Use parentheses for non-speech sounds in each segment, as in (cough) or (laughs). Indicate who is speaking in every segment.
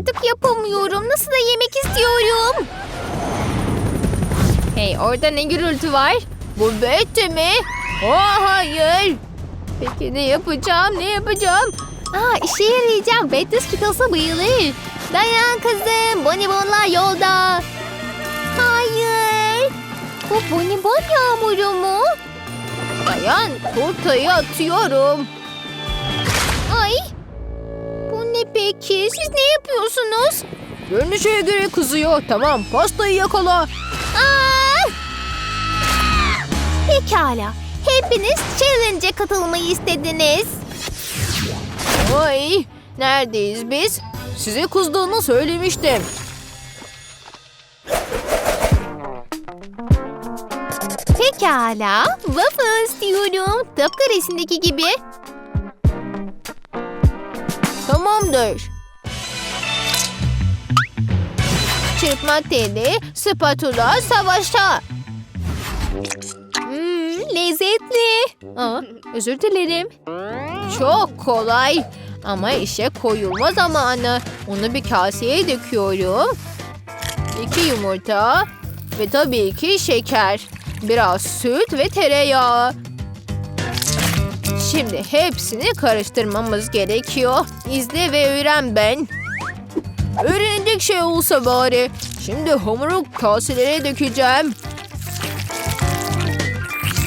Speaker 1: artık yapamıyorum. Nasıl da yemek istiyorum. Hey orada ne gürültü var? Bu Betty mi? Oh hayır. Peki ne yapacağım ne yapacağım? Aa işe yarayacak. Betty Skittles'a bayılır. Dayan kızım. Bonibonlar yolda. Hayır. Bu bonibon yağmuru mu? Dayan turtayı atıyorum. Ay. Peki? Siz ne yapıyorsunuz? Görünüşe göre kızıyor. Tamam pastayı yakala. Aa! Pekala. Hepiniz challenge'e katılmayı istediniz. Ay, neredeyiz biz? Size kızdığını söylemiştim. Pekala. Waffle istiyorum. Tıpkı resimdeki gibi. Tamamdır. Çırpma teli, spatula, savaşa. Hmm, lezzetli. Aa, özür dilerim. Çok kolay. Ama işe koyulma zamanı. Onu bir kaseye döküyorum. İki yumurta ve tabii ki şeker. Biraz süt ve tereyağı. Şimdi hepsini karıştırmamız gerekiyor. İzle ve öğren ben. Öğrenecek şey olsa bari. Şimdi hamuru kaselere dökeceğim.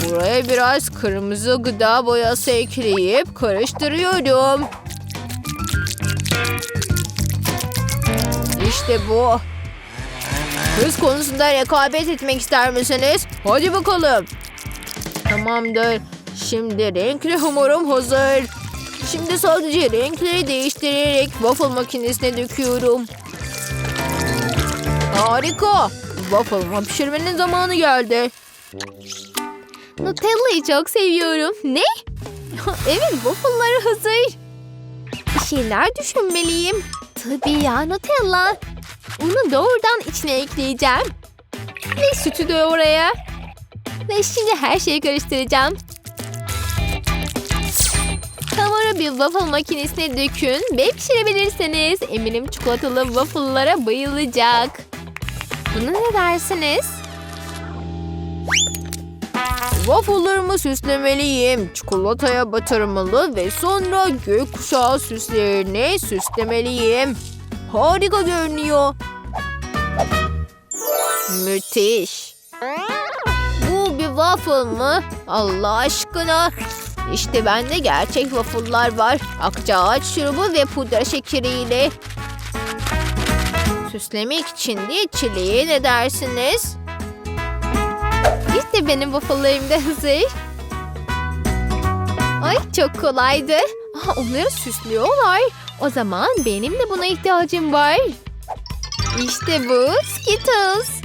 Speaker 1: Buraya biraz kırmızı gıda boyası ekleyip karıştırıyorum. İşte bu. Hız konusunda rekabet etmek ister misiniz? Hadi bakalım. Tamamdır. Şimdi renkli hamurum hazır. Şimdi sadece renkleri değiştirerek waffle makinesine döküyorum. Harika. Waffle'ımı pişirmenin zamanı geldi. Nutella'yı çok seviyorum. Ne? evet waffle'ları hazır. Bir şeyler düşünmeliyim. Tabii ya Nutella. Unu doğrudan içine ekleyeceğim. Ve sütü de oraya. Ve şimdi her şeyi karıştıracağım. Bir waffle makinesine dökün ve pişirebilirsiniz. Eminim çikolatalı waffle'lara bayılacak. Buna ne dersiniz? Waffle'larımı süslemeliyim. Çikolataya batırmalı ve sonra gökkuşağı süslerini süslemeliyim. Harika görünüyor. Müthiş. Bu bir waffle mı? Allah aşkına. İşte bende gerçek waffle'lar var. Akçaağaç şurubu ve pudra şekeriyle. Süslemek için de çileğe ne dersiniz? İşte benim waffle'larım da hazır. Ay çok kolaydı. Aha, onları süslüyorlar. O zaman benim de buna ihtiyacım var. İşte bu Skittles.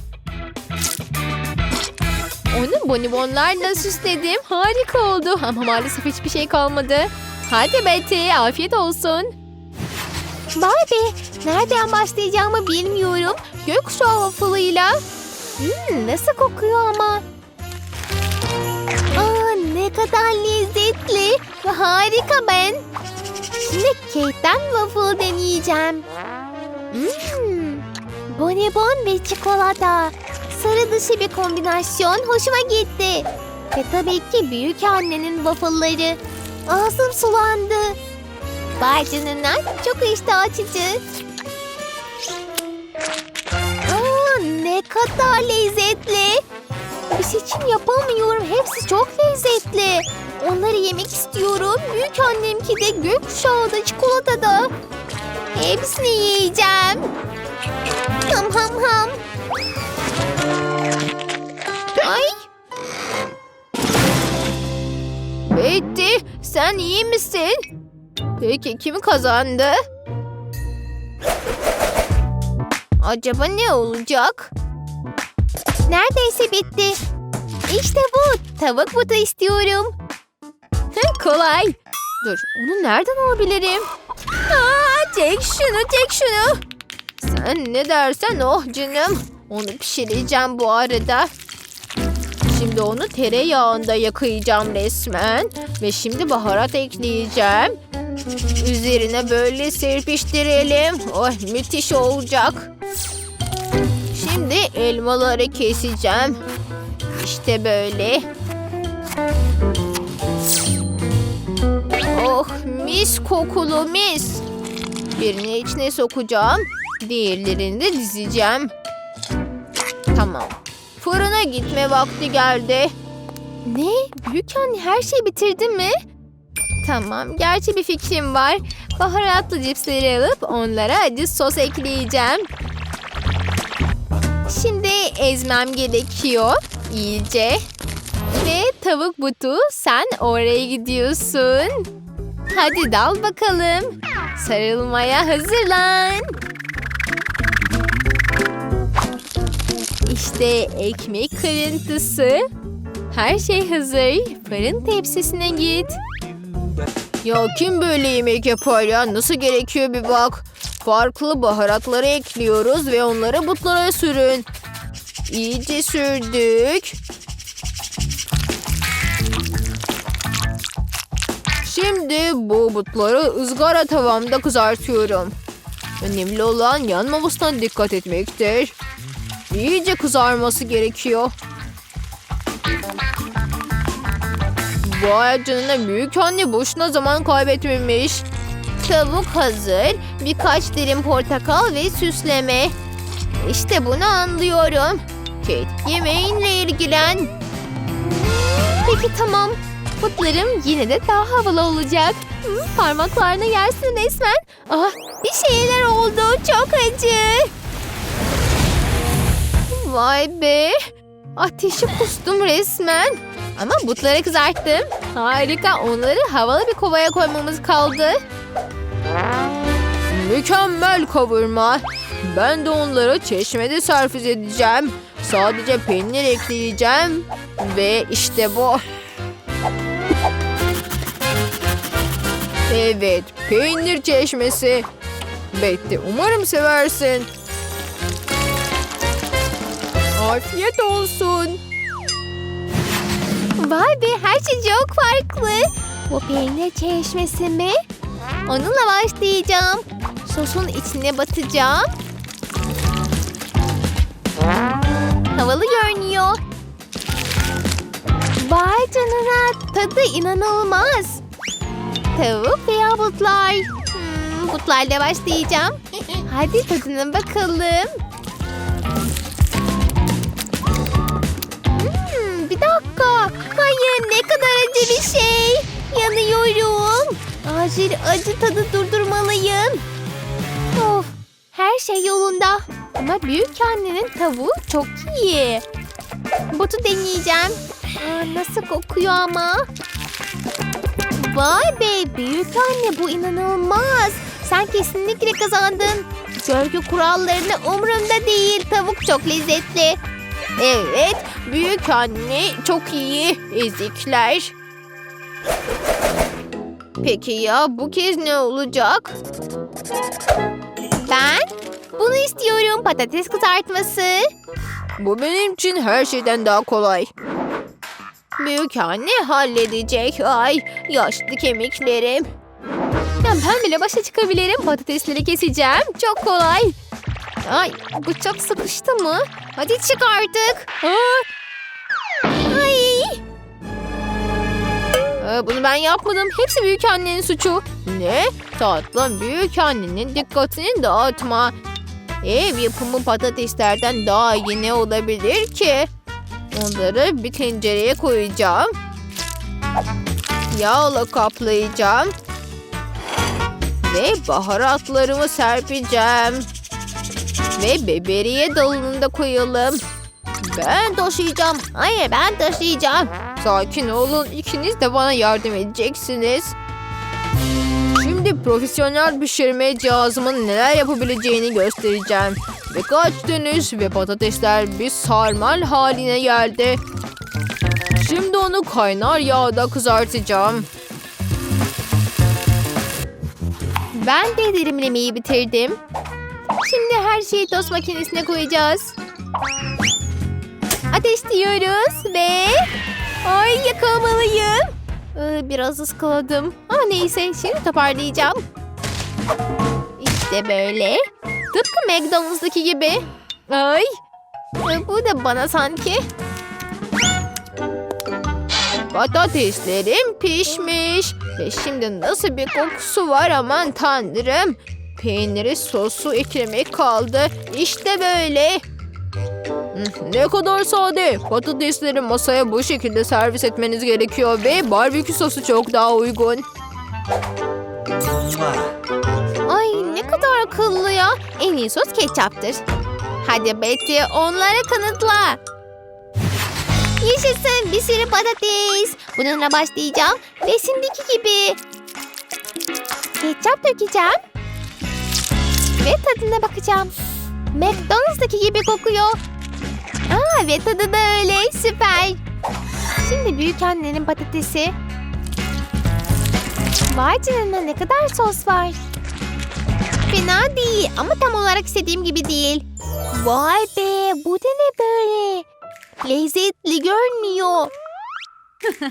Speaker 1: Onu bonibonlarla süsledim. Harika oldu. Ama maalesef hiçbir şey kalmadı. Hadi Betty afiyet olsun. Barbie nereden başlayacağımı bilmiyorum. Gökkuşağı waffle'ıyla. Hmm, nasıl kokuyor ama. Aa, ne kadar lezzetli. Harika ben. Şimdi cake'den waffle deneyeceğim. Hmm, bonibon ve çikolata. Sarı dışı bir kombinasyon hoşuma gitti. Ve tabii ki büyük annenin waffle'ları. Ağzım sulandı. Vay canına çok iştah açıcı. Aa, ne kadar lezzetli. Bir seçim yapamıyorum. Hepsi çok lezzetli. Onları yemek istiyorum. Büyük annemki de gökkuşağıda, çikolatada. Hepsini yiyeceğim. Ham ham ham. Ay. Betty, sen iyi misin? Peki kim kazandı? Acaba ne olacak? Neredeyse bitti. İşte bu. Tavuk butu istiyorum. Kolay. Dur, onu nereden alabilirim? Aa, çek şunu, çek şunu. Sen ne dersen oh canım. Onu pişireceğim bu arada. Şimdi onu tereyağında yakayacağım resmen. Ve şimdi baharat ekleyeceğim. Üzerine böyle serpiştirelim. Oh müthiş olacak. Şimdi elmaları keseceğim. İşte böyle. Oh mis kokulu mis. Birini içine sokacağım. Diğerlerini de dizeceğim. Tamam. Fırına gitme vakti geldi. Ne? Büyük anne her şeyi bitirdin mi? Tamam. Gerçi bir fikrim var. Baharatlı cipsleri alıp onlara acı sos ekleyeceğim. Şimdi ezmem gerekiyor. iyice. Ve tavuk butu sen oraya gidiyorsun. Hadi dal bakalım. Sarılmaya hazırlan. İşte ekmek kırıntısı. Her şey hazır. Fırın tepsisine git. Ya kim böyle yemek yapar ya? Nasıl gerekiyor bir bak. Farklı baharatları ekliyoruz ve onları butlara sürün. İyice sürdük. Şimdi bu butları ızgara tavamda kızartıyorum. Önemli olan yanmamasına dikkat etmektir. İyice kızarması gerekiyor. Vay canına büyük anne boşuna zaman kaybetmemiş. Tavuk hazır. Birkaç dilim portakal ve süsleme. İşte bunu anlıyorum. Kate yemeğinle ilgilen. Peki tamam. Putlarım yine de daha havalı olacak. Hı, parmaklarına yersin resmen. Ah, bir şeyler oldu. Çok acı. Vay be. Ateşi kustum resmen. Ama butları kızarttım. Harika. Onları havalı bir kovaya koymamız kaldı. Mükemmel kavurma. Ben de onları çeşmede servis edeceğim. Sadece peynir ekleyeceğim. Ve işte bu. Evet, peynir çeşmesi. Betty, umarım seversin. Afiyet olsun. Vay be, her şey çok farklı. Bu peynir çeşmesi mi? Onunla başlayacağım. Sosun içine batacağım. Havalı görünüyor. Vay canına, tadı inanılmaz. Tavuk veya butlar. Hmm, butlarla başlayacağım. (laughs) Hadi tadına bakalım. Dakika. Hayır ne kadar acı bir şey. Yanıyorum. Acil acı tadı durdurmalıyım. Of, her şey yolunda. Ama büyük annenin tavuğu çok iyi. Butu deneyeceğim. Aa, nasıl kokuyor ama. Vay be büyük anne bu inanılmaz. Sen kesinlikle kazandın. Görgü kurallarını umurumda değil. Tavuk çok lezzetli. Evet büyük anne çok iyi. Ezikler. Peki ya bu kez ne olacak? Ben bunu istiyorum patates kızartması. Bu benim için her şeyden daha kolay. Büyük anne halledecek. Ay yaşlı kemiklerim. Ya ben bile başa çıkabilirim. Patatesleri keseceğim. Çok kolay. Ay bu çok sıkıştı mı? Hadi çık artık. Ay. Aa, bunu ben yapmadım. Hepsi büyük annenin suçu. Ne? Tatlım büyük annenin dikkatini dağıtma. Ev yapımı patateslerden daha iyi ne olabilir ki? Onları bir tencereye koyacağım. Yağla kaplayacağım. Ve baharatlarımı serpeceğim. Ve biberiye dalını da koyalım. Ben taşıyacağım. Hayır ben taşıyacağım. Sakin olun. İkiniz de bana yardım edeceksiniz. Şimdi profesyonel pişirme cihazımın neler yapabileceğini göstereceğim. Birkaç dönüş ve patatesler bir sarmal haline geldi. Şimdi onu kaynar yağda kızartacağım. Ben de dilimlemeyi bitirdim. Şimdi her şeyi tost makinesine koyacağız. Ateşliyoruz ve... Ay yakamalıyım. Ee, biraz ıskaladım. Ama neyse şimdi toparlayacağım. İşte böyle. Tıpkı McDonald's'daki gibi. Ay. Ee, Bu da bana sanki. Patateslerim pişmiş. Ve şimdi nasıl bir kokusu var aman tanrım. Peyniri sosu eklemek kaldı. İşte böyle. Hmm, Ne kadar sade. Patatesleri masaya bu şekilde servis etmeniz gerekiyor ve barbekü sosu çok daha uygun. Ay ne kadar akıllı ya. En iyi sos ketçaptır. Hadi Betty onlara kanıtla. Yaşasın bir sürü patates. Bununla başlayacağım. Resimdeki gibi. Ketçap dökeceğim. Ve tadına bakacağım. McDonald's'taki gibi kokuyor. Aa ve tadı da öyle süper. Şimdi büyük annenin patatesi. Vay canına ne kadar sos var. Fena değil ama tam olarak istediğim gibi değil. Vay be bu da ne böyle? Lezzetli görünmüyor. (laughs)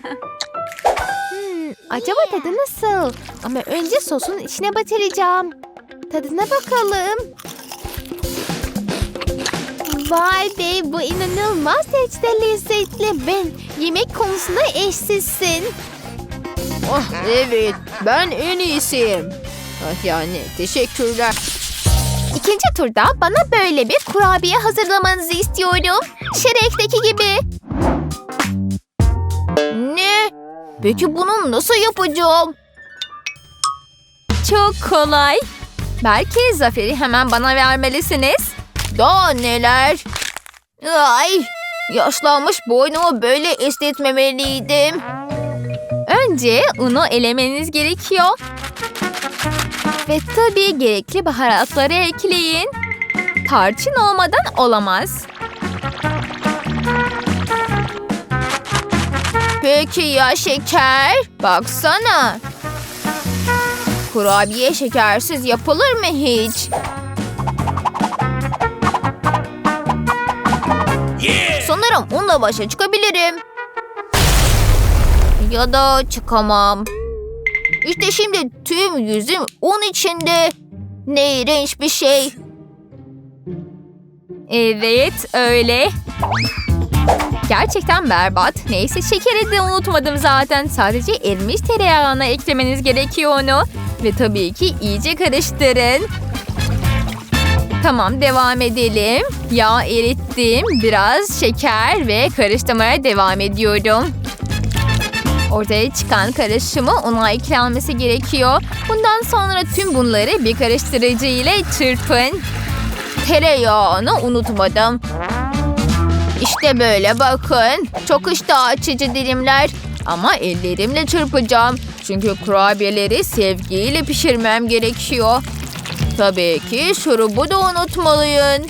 Speaker 1: hmm, acaba tadı nasıl? Ama önce sosun içine batıracağım. Tadına bakalım. Vay be bu inanılmaz derecede lezzetli. Ben yemek konusunda eşsizsin. Oh evet ben en iyisiyim. Ah, Yani teşekkürler. İkinci turda bana böyle bir kurabiye hazırlamanızı istiyorum. Şerekteki gibi. Ne? Peki bunu nasıl yapacağım?
Speaker 2: Çok kolay. Belki zaferi hemen bana vermelisiniz.
Speaker 1: Daha neler? Ay, yaşlanmış boynumu böyle esnetmemeliydim.
Speaker 2: Önce unu elemeniz gerekiyor. Ve tabii gerekli baharatları ekleyin. Tarçın olmadan olamaz.
Speaker 1: Peki ya şeker? Baksana. Kurabiye şekersiz yapılır mı hiç? Sanırım unla başa çıkabilirim. Ya da çıkamam. İşte şimdi tüm yüzüm un içinde. Ne iğrenç bir şey.
Speaker 2: Evet öyle. Gerçekten berbat. Neyse şekeri de unutmadım zaten. Sadece erimiş tereyağına eklemeniz gerekiyor onu. Ve tabii ki iyice karıştırın. Tamam devam edelim. Yağ erittim. Biraz şeker ve karıştırmaya devam ediyorum. Ortaya çıkan karışımı una eklenmesi gerekiyor. Bundan sonra tüm bunları bir karıştırıcı ile çırpın.
Speaker 1: Tereyağını unutmadım. İşte böyle bakın. Çok iştah açıcı dilimler. Ama ellerimle çırpacağım. Çünkü kurabiyeleri sevgiyle pişirmem gerekiyor. Tabii ki şurubu da unutmalıyım.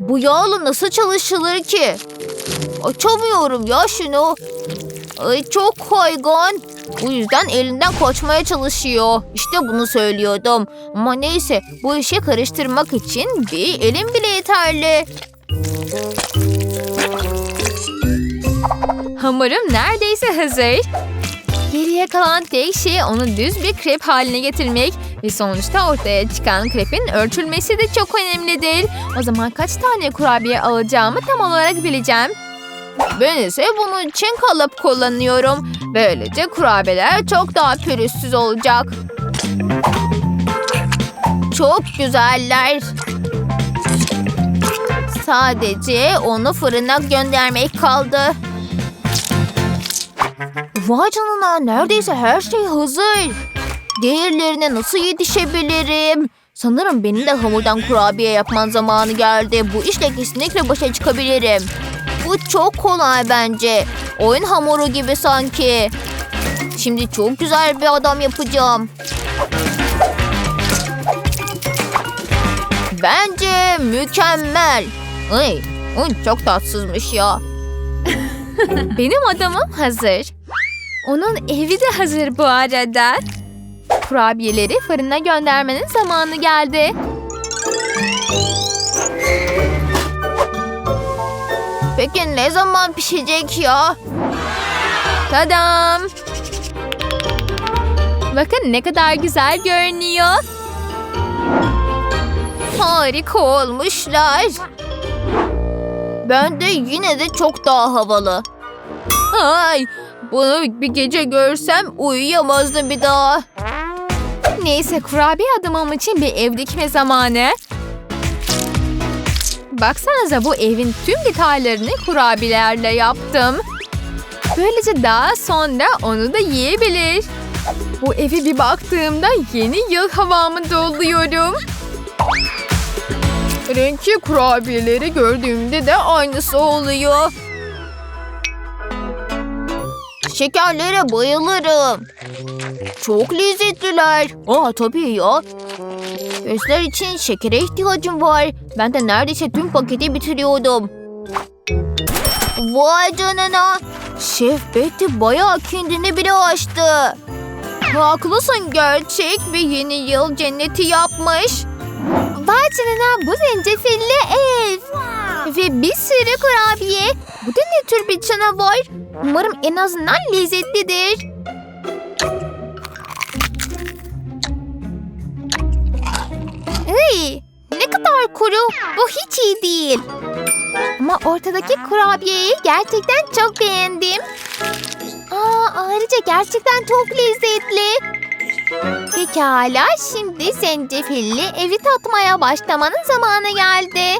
Speaker 1: Bu yağla nasıl çalışılır ki? Açamıyorum ya şunu. Ay çok kaygan. Bu yüzden elinden kaçmaya çalışıyor. İşte bunu söylüyordum. Ama neyse bu işi karıştırmak için bir elim bile yeterli.
Speaker 2: Hamurum neredeyse hazır. Geriye kalan tek şey onu düz bir krep haline getirmek ve sonuçta ortaya çıkan krepin ölçülmesi de çok önemlidir. O zaman kaç tane kurabiye alacağımı tam olarak bileceğim.
Speaker 1: Ben ise bunun için kalıp kullanıyorum. Böylece kurabiyeler çok daha pürüzsüz olacak. Çok güzeller. Sadece onu fırına göndermek kaldı. Vay canına neredeyse her şey hazır. Diğerlerine nasıl yetişebilirim? Sanırım benim de hamurdan kurabiye yapman zamanı geldi. Bu işle kesinlikle başa çıkabilirim. Bu çok kolay bence. Oyun hamuru gibi sanki. Şimdi çok güzel bir adam yapacağım. Bence mükemmel. Ay, ay, çok tatsızmış ya. (laughs)
Speaker 2: Benim adamım hazır. Onun evi de hazır bu arada. Kurabiyeleri fırına göndermenin zamanı geldi.
Speaker 1: Peki ne zaman pişecek ya?
Speaker 2: Tadam! Bakın ne kadar güzel görünüyor.
Speaker 1: Harika olmuşlar. Ben de yine de çok daha havalı. Ay, bunu bir gece görsem uyuyamazdım bir daha.
Speaker 2: Neyse kurabiye adamım için bir ev dikme zamanı. Baksanıza bu evin tüm detaylarını kurabiyelerle yaptım. Böylece daha sonra onu da yiyebilir. Bu evi bir baktığımda yeni yıl havamı doluyorum.
Speaker 1: Renkli kurabiyeleri gördüğümde de aynısı oluyor. Şekerlere bayılırım. Çok lezzetliler. Aa tabii ya. Gözler için şekere ihtiyacım var. Ben de neredeyse tüm paketi bitiriyordum. Vay canına. Şef Betty bayağı kendini bile aştı. Haklısın gerçek bir yeni yıl cenneti yapmış. Vay canına bu zencefilli ev. Ve bir sürü kurabiye. Bu da ne tür bir canavar? Umarım en azından lezzetlidir. Hey, ne kadar kuru. Bu hiç iyi değil. Ama ortadaki kurabiyeyi gerçekten çok beğendim. Aa, ayrıca gerçekten çok lezzetli. Pekala, şimdi zencefilli evi tatmaya başlamanın zamanı geldi.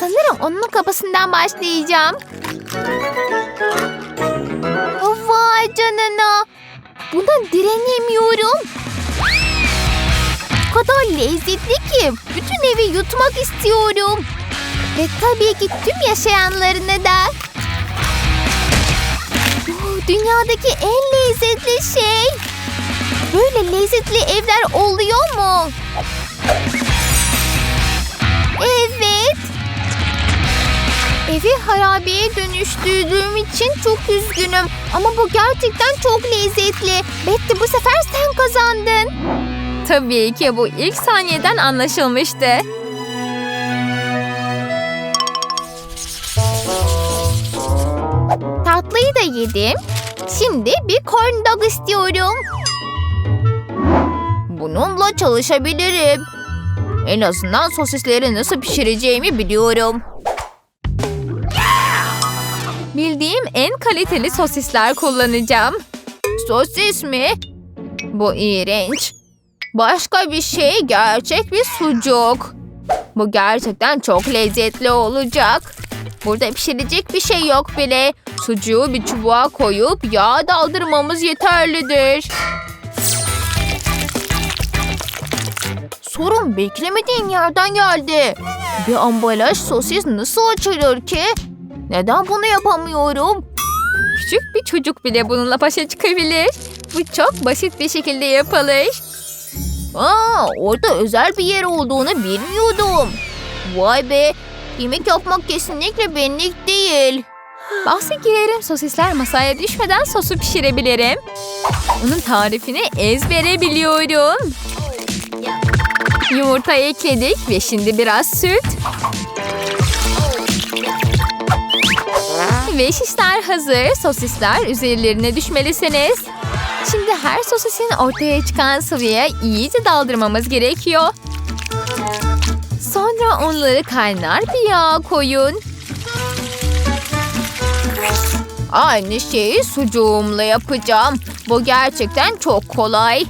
Speaker 1: Sanırım onun kapısından başlayacağım. Vay canına. Buna direnemiyorum. O kadar lezzetli ki bütün evi yutmak istiyorum. Ve tabii ki tüm yaşayanlarını da. Bu dünyadaki en lezzetli şey. Böyle lezzetli evler oluyor mu? Evet. Evi harabeye dönüştürdüğüm için çok üzgünüm. Ama bu gerçekten çok lezzetli. Betty bu sefer sen kazandın.
Speaker 2: Tabii ki bu ilk saniyeden anlaşılmıştı.
Speaker 1: Tatlıyı da yedim. Şimdi bir corn dog istiyorum. Bununla çalışabilirim. En azından sosisleri nasıl pişireceğimi biliyorum.
Speaker 2: Bildiğim en kaliteli sosisler kullanacağım.
Speaker 1: Sosis mi? Bu iğrenç. Başka bir şey gerçek bir sucuk. Bu gerçekten çok lezzetli olacak. Burada pişirecek bir şey yok bile. Sucuğu bir çubuğa koyup yağ daldırmamız yeterlidir. Sorun beklemediğim yerden geldi. Bir ambalaj sosis nasıl açılır ki? Neden bunu yapamıyorum?
Speaker 2: Küçük bir çocuk bile bununla başa çıkabilir. Bu çok basit bir şekilde yapılır.
Speaker 1: Aa, orada özel bir yer olduğunu bilmiyordum. Vay be, yemek yapmak kesinlikle benlik değil.
Speaker 2: Bahse girerim sosisler masaya düşmeden sosu pişirebilirim. Onun tarifini ezbere biliyorum. Yumurta ekledik ve şimdi biraz süt. Ve şişler hazır. Sosisler üzerlerine düşmelisiniz. Şimdi her sosisin ortaya çıkan sıvıya iyice daldırmamız gerekiyor. Sonra onları kaynar bir yağ koyun.
Speaker 1: Aynı şeyi sucuğumla yapacağım. Bu gerçekten çok kolay.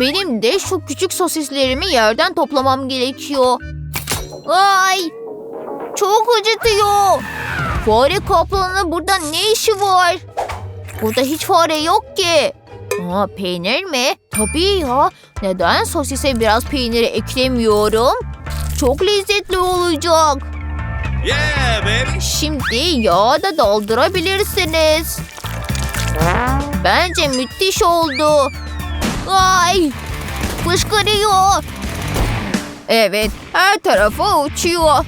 Speaker 1: Benim de şu küçük sosislerimi yerden toplamam gerekiyor. Ay! Çok acıtıyor. Fare kaplanı burada ne işi var? Burada hiç fare yok ki. Aa, peynir mi? Tabii ya. Neden sosise biraz peyniri eklemiyorum? Çok lezzetli olacak.
Speaker 3: Yeah, baby.
Speaker 1: Şimdi yağı da doldurabilirsiniz. Bence müthiş oldu. Ay! Fışkırıyor. Evet, her tarafa uçuyor.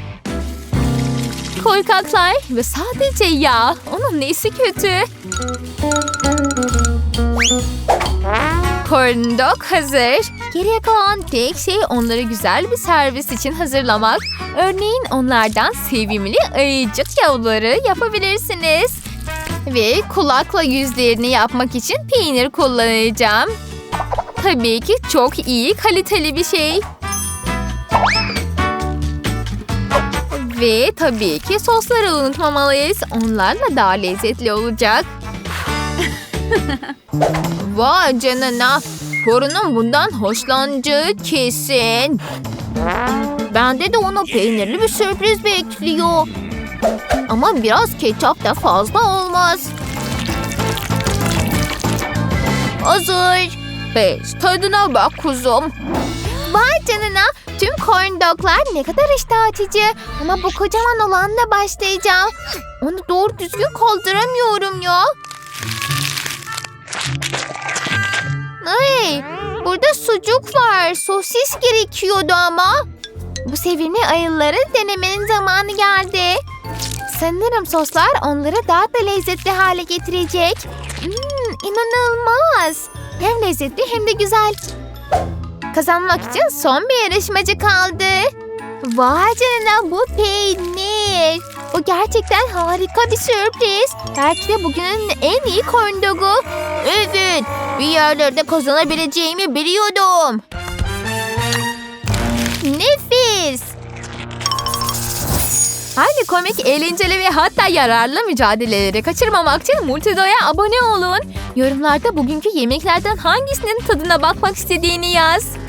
Speaker 2: Korkaklar ve sadece yağ. Onun nesi kötü? Corn dog hazır. Geriye kalan tek şey onları güzel bir servis için hazırlamak. Örneğin onlardan sevimli ayıcık yavruları yapabilirsiniz. Ve kulakla yüzlerini yapmak için peynir kullanacağım. Tabii ki çok iyi kaliteli bir şey. Ve tabii ki sosları unutmamalıyız. Onlarla daha lezzetli olacak. (laughs) Vay canına. Torunum bundan hoşlanacağı kesin. Bende de ona peynirli bir sürpriz bekliyor. Ama biraz ketçap da fazla olmaz. Hazır. Beş tadına bak kuzum.
Speaker 1: Vay canına. Tüm corn doglar ne kadar iştah açıcı. Ama bu kocaman olanla başlayacağım. Onu doğru düzgün kaldıramıyorum ya. Ay, burada sucuk var. Sosis gerekiyordu ama. Bu sevimli ayıları denemenin zamanı geldi. Sanırım soslar onları daha da lezzetli hale getirecek. Hmm, inanılmaz. Hem lezzetli hem de güzel. Kazanmak için son bir yarışmacı kaldı. Vay canına bu peynir. Bu gerçekten harika bir sürpriz. Belki de bugünün en iyi corn. Evet, bir yerlerde kazanabileceğimi biliyordum. Nefis.
Speaker 2: Aynı komik, eğlenceli ve hatta yararlı mücadeleleri kaçırmamak için Multido'ya abone olun. Yorumlarda bugünkü yemeklerden hangisinin tadına bakmak istediğini yaz.